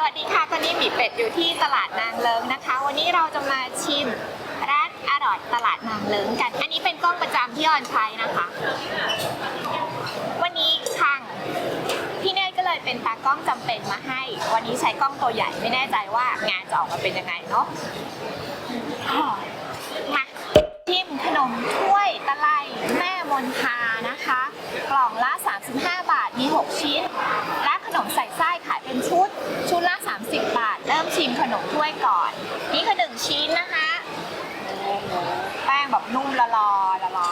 สวัสดีค่ะ ตอนนี้หมีเป็ดอยู่ที่ตลาดนางเลิงนะคะ วันนี้เราจะมาชิมร้านอร่อยตลาดนางเลิงกัน อันนี้เป็นกล้องประจำที่ออนใช้นะคะ วันนี้ทางพี่เนยก็เลยเป็นตากล้องจำเป็นมาให้ วันนี้ใช้กล้องตัวใหญ่ไม่แน่ใจว่างานจะออกมาเป็นยังไงเนาะมาชิมขนมถ้วยตะไลแม่มนทานะคะ กล่องละ 35 บาทมี 6 ชิ้น และขนมใส่ไส้ขายเป็นชุด ชุดละ 30 บาท เริ่มชิมขนมถ้วยก่อน นี่คือหนึ่งชิ้นนะคะ แป้งแบบนุ่มละลอละลอ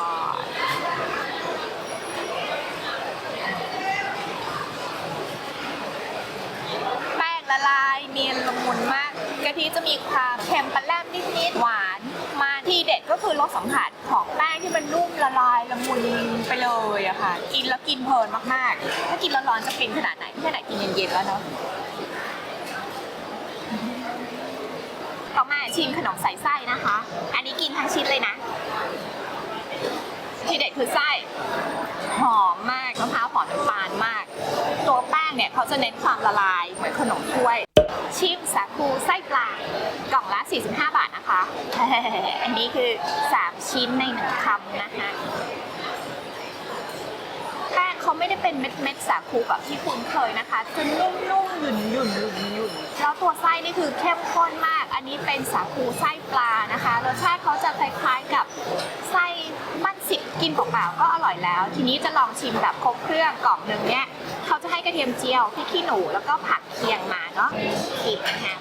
แป้ง ละลายเนียนละมุนมากกะทิจะมีความเค็มปลาแรมนิดๆหวานมาที่เด็ดก็คือรสสัมผัสของแป้งที่มันนุ่มละลายละมุนไปเลยอะค่ะ กินแล้วกินเพลินมากๆ ถ้ากินร้อนๆจะฟินขนาดไหนไม่ไหนกินเย็นๆแล้วเนาะต่อมาชิมขนมใส่ไส้นะคะ อันนี้กินทั้งชิ้นเลยนะ ที่เด็ดคือไส้หอมมากมะพร้าวหอมน้ำตาลมาก ตัวแป้งเนี่ยเขาจะเน้นความละลาย มือนขนมถ้วย ชิมสาคูไส้ปลากล่องละ 45 บาทนะคะ อันนี้คือ 3 ชิ้นในหนึ่งคำนะคะแป้งเขาไม่ได้เป็นเม็ดเม็ดๆสาคูแบบที่คุณเคยนะคะจะนุ่มๆหยุ่นหยุ่นหยุ่นหยุ่นแล้วตัวไส้นี่คือเข้มข้นมาก อันนี้เป็นสาคูไส้ปลานะคะ รสชาติเขาจะคล้ายๆกับไส้บ้านสิบ กินเปล่าๆก็อร่อยแล้ว ทีนี้จะลองชิมแบบครบเครื่องกล่องหนึ่งเนี่ยเขาจะให้กระเทียมเจียวพริกขี้หนูแล้วก็ผักเคียงมาเนาะกินนะคะ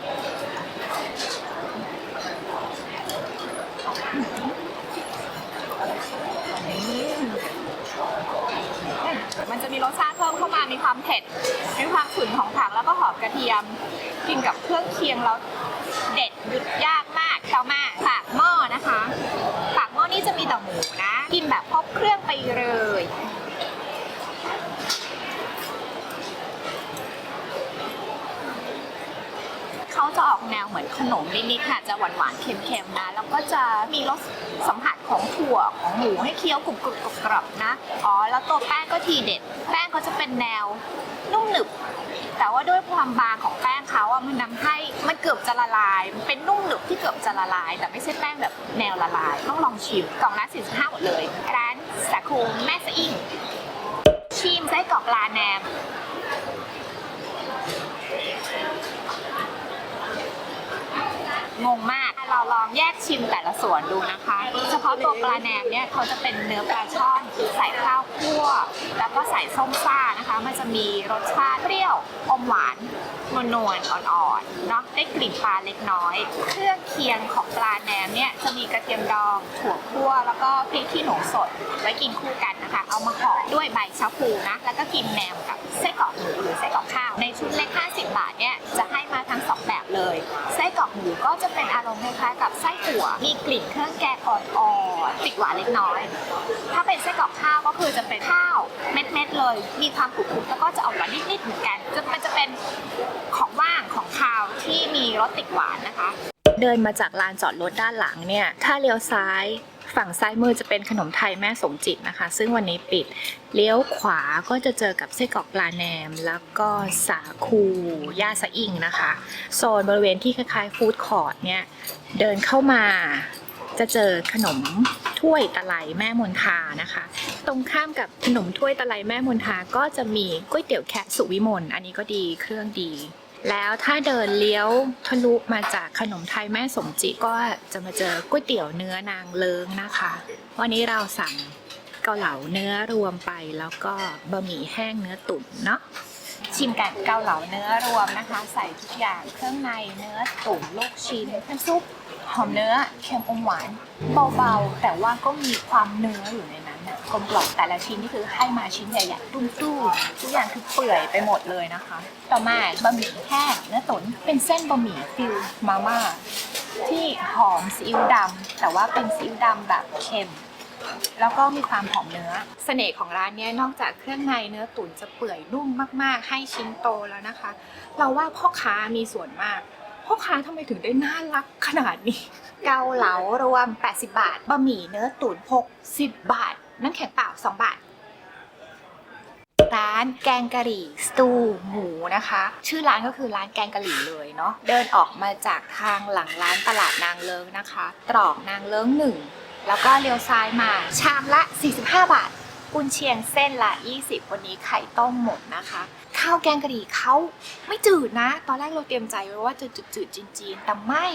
มันจะมีรสชาติเพิ่มเข้ามา มีความเผ็ด มีความฉุนของผักแล้วก็หอมกระเทียม กินกับเครื่องเคียงแล้วเด็ดหยุดยากมากต่อมาปากหม้อนะคะ ปากหม้อนี่จะมีแต่หมูนะ กินแบบครบเครื่องไปเลย เขาจะออกแนมนขนมนิดๆค่ะจะหวานๆเค็มๆนะแล้วก็จะมีรสสัมผัสของถั่วของหมูให้เคี้ยวกรุบๆกรอบๆนะอ๋อแล้วตัวแป้งก็ทีเด็ด แป้งเขาจะเป็นแนวนุ่มหนึบแต่ว่าด้วยความบางของแป้งเขาอะมันทำให้มันเกือบจะละลายมันเป็นนุ่มหนึบที่เกือบจะละลาย แต่ไม่ใช่แป้งแบบแนวละลาย ต้องลองชิมกล่องละ45หมดเลย ร้านสาคูแม่สะอิ่งชิมไส้กรอกลาแนม งงมาก เราลองแยกชิมแต่ละส่วนดูนะคะ เฉพาะตัวปลาแหนมเนี่ยเขาจะเป็นเนื้อปลาช่อนใส่ข้าวคั่ว แล้วก็ใส่ส้มซ่านะคะ มันจะมีรสชาติเปรี้ยวอมหวานนวลนวลๆอ่อนๆเนาะได้กลิ่นปลาเล็กน้อย เครื่องเคียงของปลาแหนมเนี่ยจะมีกระเทียมดองถั่วคั่วแล้วก็พริกขี้หนูสดไว้กินคู่กันนะคะ เอามาห่อด้วยใบชะพูนะแล้วก็กินแหนมกับไส้กรอกหมูหรือไส้กรอกข้าวในชุดเล็ก50 บาทเนี่ยจะั่ว มีกลิ่นเครื่องแกงอ่อนๆติดหวานเล็กน้อย ถ้าเป็นไส้กรอกข้าวก็คือจะเป็นข้าวเม็ดๆเลย มีความกรุบๆแล้วก็จะออกหวานนิดๆเหมือนกันจะมันจะเป็นของว่างของข้าวที่มีรสติดหวานนะคะ เดินมาจากลานจอดรถด้านหลังเนี่ย ถ้าเลี้ยวซ้าย ฝั่งซ้ายมือจะเป็นขนมไทยแม่สมจิตนะคะ ซึ่งวันนี้ปิด เลี้ยวขวาก็จะเจอกับไส้กรอกปลาแหนม แล้วก็สาคูย่าสะอิ่งนะคะ โซนบริเวณที่คล้ายๆฟู้ดคอร์ทเนี่ย เดินเข้ามาจะเจอขนมถ้วยตะไลแม่มนทานะคะ ตรงข้ามกับขนมถ้วยตะไลแม่มนทาก็จะมีก๋วยเตี๋ยวแคะสุวิมลอันนี้ก็ดีเครื่องดี แล้วถ้าเดินเลี้ยวทะลุมาจากขนมไทยแม่สมจิก็จะมาเจอก๋วยเตี๋ยวเนื้อนางเลิงนะคะ วันนี้เราสั่งเกาเหลาเนื้อรวมไปแล้วก็บะหมี่แห้งเนื้อตุ๋นเนาะชิมกันเกาเหลาเนื้อรวมนะคะ ใส่ทุกอย่างเครื่องในเนื้อตุ๋นลูกชิ้นน้ำซุปหอมเนื้อเค็มอมหวานเบาๆ แต่ว่าก็มีความเนื้ออยู่ใน นั้นนะกลมกล่อมแต่ละชิ้นนี่คือให้มาชิ้นใหญ่ๆตุ้มๆทุกอย่างคือเปื่อยไปหมดเลยนะคะ ต่อมาบะหมี่แห้งเนื้อตุ๋นเป็นเส้นบะหมี่ฟิลมาม่าที่หอมซีอิ๊วดำแต่ว่าเป็นซีอิ๊วดำแบบเค็มแล้วก็มีความหอมเนื้อ เสน่ห์ของร้านเนี้ยนอกจากเครื่องในเนื้อตุ๋นจะเปื่อยนุ่มมากๆ ให้ชิ้นโตแล้วนะคะ เราว่าพ่อค้ามีส่วนมาก พ่อค้าทำไมถึงได้น่ารักขนาดนี้ เกาเหลารวม 80 บาท บะหมี่เนื้อตุ๋น60 บาท น้ำแข็งเปล่า 2 บาท ร้านแกงกะหรี่สตูหมูนะคะ ชื่อร้านก็คือร้านแกงกะหรี่เลยเนาะเดินออกมาจากทางหลังร้านตลาดนางเลิงนะคะ ตรอกนางเลิงหนึ่งแล้วก็เลี้ยวซ้ายมาชามละ 45 บาทกุนเชียงเส้นละ 20 วันนี้ไข่ต้มหมดนะคะ ข้าวแกงกะหรี่เขาไม่จืดนะ ตอนแรกเราเตรียมใจไว้ว่าจะจืดๆจีนๆแต่ไม่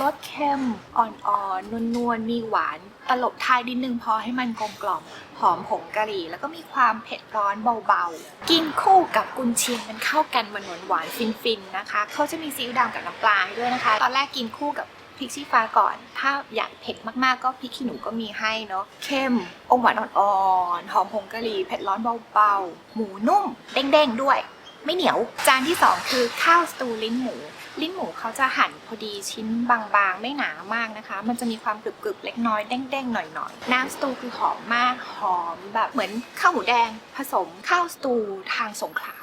รสเค็มอ่อนๆนวลๆมีหวานตลบท้ายนิดนึงพอให้มันกลมกล่อมหอมผงกะหรี่ แล้วก็มีความเผ็ดร้อนเบาๆ กินคู่กับกุนเชียงมันเข้ากันมันหวานหวานฟินๆนะคะ เขาจะมีซีอิ๊วดำกับน้ำปลาให้ด้วยนะคะ ตอนแรกกินคู่กับพริกชี้ฟ้าก่อน ถ้าอยากเผ็ดมากๆ ก็พริกขี้หนูก็มีให้เนาะ เข้มอมหวานอ่อนๆ หอมผงกะหรี่ เผ็ดร้อนเบาๆ หมูนุ่ม เด้งๆ ด้วย ไม่เหนียว จานที่สองคือข้าวสตูลิ้นหมู ลิ้นหมูเขาจะหั่นพอดีชิ้นบางๆ ไม่หนามากนะคะ มันจะมีความกรึบๆ เล็กน้อยเด้งๆ หน่อยๆ น้ำสตูคือหอมมาก หอมแบบเหมือนข้าวหมูแดง ผสมข้าวสตูทางสงขลา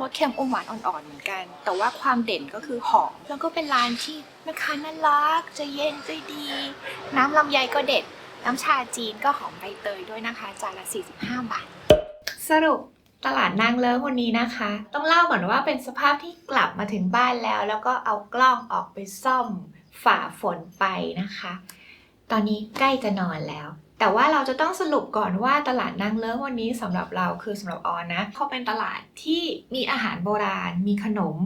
รสเค็มอมหวานอ่อนๆ เหมือนกัน แต่ว่าความเด่นก็คือหอม แล้วก็เป็นร้านที่แม่ค้าน่ารักใจเย็นใจดี น้ำลำไยก็เด็ด น้ำชาจีนก็หอมใบเตยด้วยนะคะ จานละ 45 บาท สรุป ตลาดนางเลิ้งวันนี้นะคะ ต้องเล่าก่อนว่าเป็นสภาพที่กลับมาถึงบ้านแล้ว แล้วก็เอากล้องออกไปซ่อมฝ่าฝนไปนะคะ ตอนนี้ใกล้จะนอนแล้ว แต่ว่าเราจะต้องสรุปก่อนว่าตลาดนางเลิ้งวันนี้สำหรับเราคือสำหรับออนนะเขาเป็นตลาดที่มีอาหารโบราณ มีขนม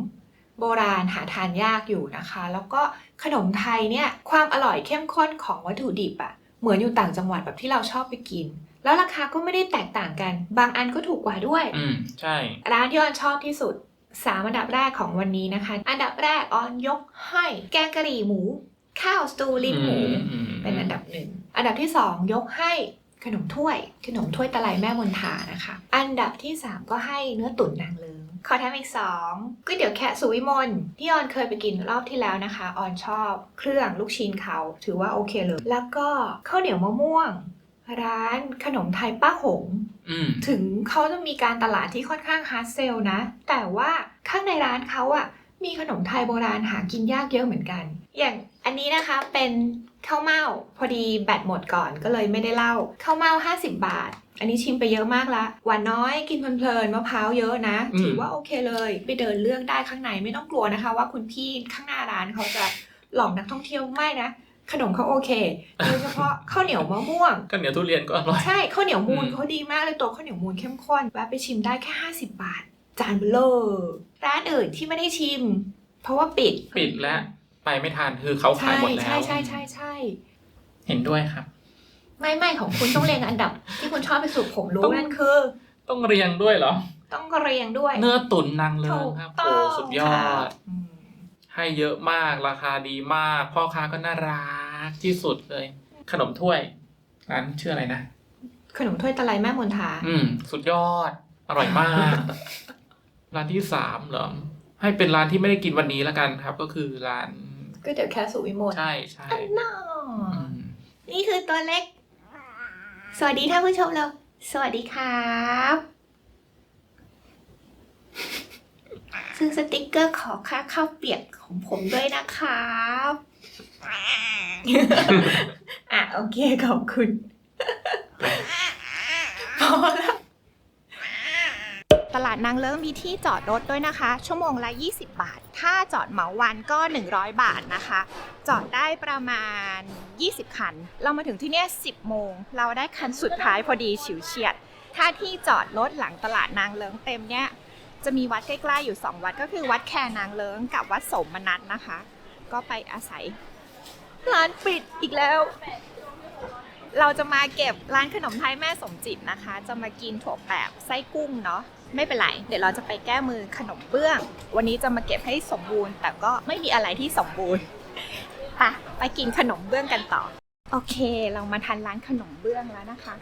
โบราณหาทานยากอยู่นะคะ แล้วก็ขนมไทยเนี่ยความอร่อยเข้มข้นของวัตถุดิบอะเหมือนอยู่ต่างจังหวัดแบบที่เราชอบไปกิน แล้วราคาก็ไม่ได้แตกต่างกัน บางอันก็ถูกกว่าด้วย อืมใช่ ร้านที่ออนชอบที่สุดสามอันดับแรกของวันนี้นะคะ อันดับแรกออนยกให้แกงกะหรี่หมู ข้าวสตูลิ้นหมูอืมเป็นอันดับหนึ่ง อันดับที่สองยกให้ขนมถ้วย ขนมถ้วยตะไลแม่มนทานะคะ อันดับที่สามก็ให้เนื้อตุ๋นนางเลิงขอแถมอีกสองก๋วยเตี๋ยวแคะสุวิมลที่ออนเคยไปกินรอบที่แล้วนะคะ ออนชอบเครื่องลูกชิ้นเขาถือว่าโอเคเลย แล้วก็ข้าวเหนียวมะม่วง ร้านขนมไทยป้าหงอืมถึงเขาจะมีการตลาดที่ค่อนข้างฮาร์ดเซลนะ แต่ว่าข้างในร้านเขาอะมีขนมไทยโบราณหากินยากเยอะเหมือนกัน อย่างอันนี้นะคะเป็นข้าวเม่าพอดีแบตหมดก่อนก็เลยไม่ได้เล่าข้าวเม่า50 บาท อันนี้ชิมไปเยอะมากละหวานน้อยกินเพลินๆมะพร้าวเยอะนะอืมถือว่าโอเคเลย ไปเดินเลือกได้ข้างในไม่ต้องกลัวนะคะ ว่าคุณพี่ข้างหน้าร้านเขาจะหลอกนักท่องเที่ยวไม่นะ ขนมเขาโอเคโดยเฉพาะข้าวเหนียวมะม่วงก็เหนียวทุเรียนก็อร่อย ใช่ข้าวเหนียวมูลอืมเขาดีมากเลยตัวข้าวเหนียวมูลเข้มข้นแวะไปชิมได้แค่50 บาท จานเบลอร้านอื่นที่ไม่ได้ชิม เพราะว่าปิดปิดแล้วไปไม่ทันคือเขาขายใช่หมดแล้วใช่ใช่ใช่ใช่เห็นด้วยครับ ไม่ไม่ของคุณต้องเรียงอันดับ ที่คุณชอบที่สุดผมรู้ต้องนั่นคือ ต้องเรียงด้วยเหรอ ต้องเรียงด้วย เนื้อตุ๋นนางเลิถูงกครับต้โอ้องสุดยอค่ะดอืมให้เยอะมากราคาดีมาก พ่อค้าก็น่ารัก ที่สุดเลย ขนมถ้วยร้านชื่ออะไรนะขนมถ้วยตะไลแม่มนทาอืม สุดยอด อร่อยมาก ร้านที่สามเหรอให้เป็นร้านที่ไม่ได้กินวันนี้แล้วกันครับ ก็คือร้านก๋วยเตี๋ยวแค่สุวิมลใช่ใช่อันน่าอืมนี่คือตัวเล็ก สวัสดีท่านผู้ชมเรา สวัสดีครับ ซื้อสติกเกอร์ขอค่าข้าวเปียกของผมด้วยนะครับอะโอเคขอบคุณพอแล้วตลาดนางเลิ้งมีที่จอดรถด้วยนะคะ ชั่วโมงละ 20 บาท ถ้าจอดเหมาวันก็ 100 บาทนะคะ จอดได้ประมาณ 20 คัน เรามาถึงที่เนี่ย10 โมง เราได้คันสุดท้ายพอดีฉิวเฉียด ถ้าที่จอดรถหลังตลาดนางเลิ้งเต็มเนี่ย จะมีวัดใกล้ๆอยู่ 2 วัดก็คือวัดแคนางเลิ้งกับวัดสมนัตนะคะ ก็ไปอาศัย ร้านปิดอีกแล้ว เราจะมาเก็บร้านขนมไทยแม่สมจิตนะคะ จะมากินถั่วแปบไส้กุ้งเนาะไม่เป็นไร เดี๋ยวเราจะไปแก้มือขนมเบื้อง วันนี้จะมาเก็บให้สมบูรณ์ แต่ก็ไม่มีอะไรที่สมบูรณ์ไปไปกินขนมเบื้องกันต่อ โอเค เรามาทันร้านขนมเบื้องแล้วนะคะ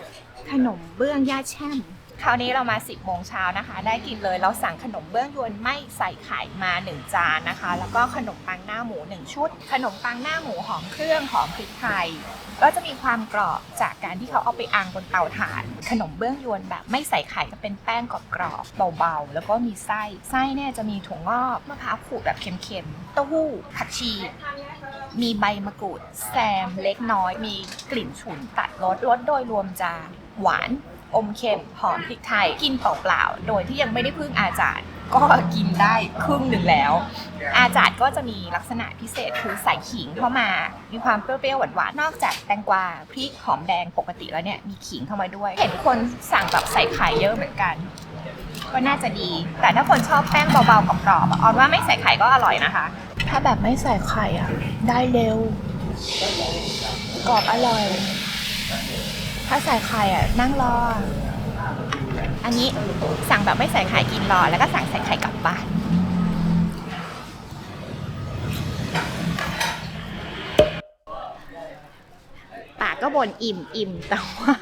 ขนมเบื้องย่าแช่ม คราวนี้เรามา 10โมงเช้านะคะ ได้กินเลยเราสั่งขนมเบื้องยวนไม่ใส่ไข่มา 1 จานนะคะ แล้วก็ขนมปังหน้าหมู 1 ชุด ขนมปังหน้าหมูหอมเครื่องหอมพริกไทยก็จะมีความกรอบจากการที่เขาเอาไปอังบนเตาถ่าน ขนมเบื้องยวนแบบไม่ใส่ไข่ก็เป็นแป้งกรอบๆเบาๆ แล้วก็มีไส้ไส้เนี่ยจะมีถั่วงอกมะพร้าวขูดแบบเค็มๆเต้าหู้ผักชี มีใบมะกรูด แซมเล็กน้อย มีกลิ่นฉุนตัดรสรสโดยรวมจะหวาน อมเค็มหอมพริกไทย กินเปล่าๆ โดยที่ยังไม่ได้พึ่งอาจารย์ ก็กินได้ครึ่งหนึ่งแล้ว อาจารย์ก็จะมีลักษณะพิเศษคือใส่ขิงเข้ามา มีความเปรี้ยวๆหวานๆ นอกจากแตงกวาพริกหอมแดงปกติแล้วเนี่ยมีขิงเข้ามาด้วย เห็นคนสั่งแบบใส่ไข่เยอะเหมือนกัน ก็น่าจะดี แต่ถ้าคนชอบแป้งเบาๆกรอบๆอะออนว่าไม่ใส่ไข่ก็อร่อยนะคะ ถ้าแบบไม่ใส่ไข่อะได้เร็วกรอบอร่อย ถ้าใส่ไข่อะนั่งรอ อันนี้สั่งแบบไม่ใส่ไข่กินรอ แล้วก็สั่งใส่ไข่กลับบ้านปากก็บ่นอิ่มอิ่มแต่ว่า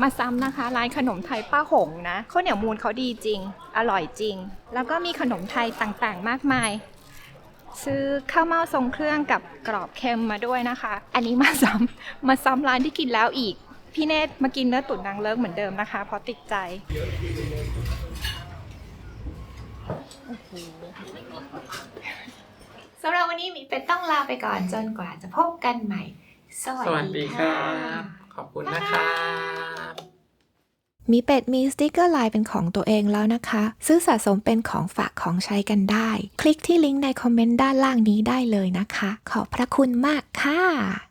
มาซ้ำนะคะ ร้านขนมไทยป้าหงนะข้าวเหนียวมูลเขาดีจริง อร่อยจริง แล้วก็มีขนมไทยต่างๆ มากมาย ซื้อข้าวเม่าทรงเครื่องกับกรอบเค็มมาด้วยนะคะ อันนี้มาซ้ำมาซ้ำร้านที่กินแล้วอีก พี่เนตรมากินเนื้อตุ๋นนางเลิกเหมือนเดิมนะคะ เพราะติดใจสำหรับวันนี้หมีเป็นต้องลาไปก่อนจนกว่าจะพบกันใหม่ สวัสวัสดีครัะบขอบคุณนะครับ มีเป็ดมีสติกเกอร์ลายเป็นของตัวเองแล้วนะคะ ซื้อสะสมเป็นของฝากของใช้กันได้ คลิกที่ลิงก์ในคอมเมนต์ด้านล่างนี้ได้เลยนะคะ ขอบพระคุณมากค่ะ